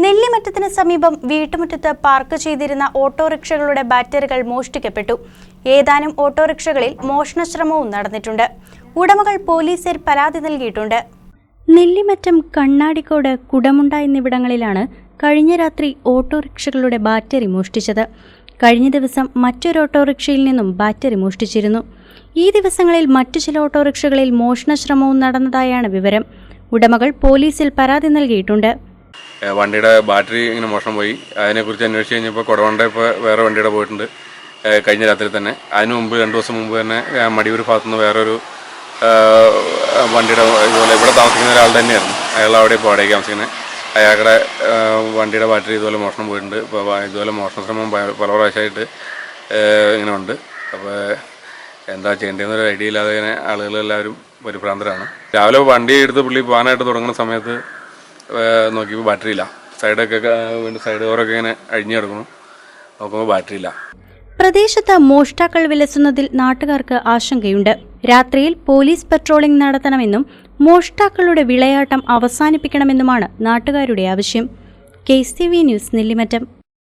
നെല്ലിമറ്റത്തിന് സമീപം വീട്ടുമുറ്റത്ത് പാർക്ക് ചെയ്തിരുന്ന ഓട്ടോറിക്ഷകളുടെ ബാറ്ററികൾ മോഷ്ടിക്കപ്പെട്ടു. ഏതാനും ഓട്ടോറിക്ഷകളിൽ മോഷണശ്രമവും നടന്നിട്ടുണ്ട്. ഉടമകൾ പോലീസിൽ പരാതി നൽകിയിട്ടുണ്ട്. നെല്ലിമറ്റം കണ്ണാടിക്കോട് കുടമുണ്ട എന്നിവിടങ്ങളിലാണ് കഴിഞ്ഞ രാത്രി ഓട്ടോറിക്ഷകളുടെ ബാറ്ററി മോഷ്ടിച്ചത്. കഴിഞ്ഞ ദിവസം മറ്റൊരു ഓട്ടോറിക്ഷയിൽ നിന്നും ബാറ്ററി മോഷ്ടിച്ചിരുന്നു. ഈ ദിവസങ്ങളിൽ മറ്റു ചില ഓട്ടോറിക്ഷകളിൽ മോഷണശ്രമവും നടന്നതായാണ് വിവരം. ഉടമകൾ പോലീസിൽ പരാതി നൽകിയിട്ടുണ്ട്. വണ്ടിയുടെ ബാറ്ററി ഇങ്ങനെ മോഷണം പോയി. അതിനെക്കുറിച്ച് അന്വേഷിച്ച് കഴിഞ്ഞപ്പോൾ കുടവണ്ട ഇപ്പോൾ വേറെ വണ്ടിയുടെ പോയിട്ടുണ്ട്. കഴിഞ്ഞ രാത്രി തന്നെ. അതിന് മുമ്പ് രണ്ട് ദിവസം മുമ്പ് തന്നെ മടിയൂർ ഭാഗത്തുനിന്ന് വേറൊരു വണ്ടിയുടെ ഇതുപോലെ ഇവിടെ താമസിക്കുന്ന ഒരാൾ തന്നെയായിരുന്നു. അയാൾ അവിടെ ഇപ്പോൾ വാടകയ്ക്ക് താമസിക്കുന്നത് അയാളുടെ വണ്ടിയുടെ ബാറ്ററി ഇതുപോലെ മോഷണം പോയിട്ടുണ്ട്. ഇപ്പോൾ ഇതുപോലെ മോഷണ ശ്രമം പല പ്രാവശ്യമായിട്ട് ഇങ്ങനെ ഉണ്ട്. അപ്പോൾ എന്താ ചെയ്യേണ്ടതെന്നൊരു ഐഡിയ ഇല്ലാതെ ഇങ്ങനെ ആളുകളെല്ലാവരും പരിഭ്രാന്തരാണ് രാവിലെ വണ്ടി എടുത്ത് പുള്ളി പോകാനായിട്ട് തുടങ്ങുന്ന സമയത്ത് നോക്കിയപ്പോൾ ബാറ്ററി ഇല്ല. സൈഡൊക്കെ സൈഡ് ഡോറൊക്കെ ഇങ്ങനെ അഴിഞ്ഞു കിടക്കുന്നു. നോക്കുമ്പോൾ ബാറ്ററി ഇല്ല. പ്രദേശത്ത് മോഷ്ടാക്കൾ വിലസുന്നതിൽ നാട്ടുകാർക്ക് ആശങ്കയുണ്ട്. രാത്രിയിൽ പോലീസ് പട്രോളിംഗ് നടത്തണമെന്നും മോഷ്ടാക്കളുടെ വിളയാട്ടം അവസാനിപ്പിക്കണമെന്നുമാണ് നാട്ടുകാരുടെ ആവശ്യം. K news Nellimattam.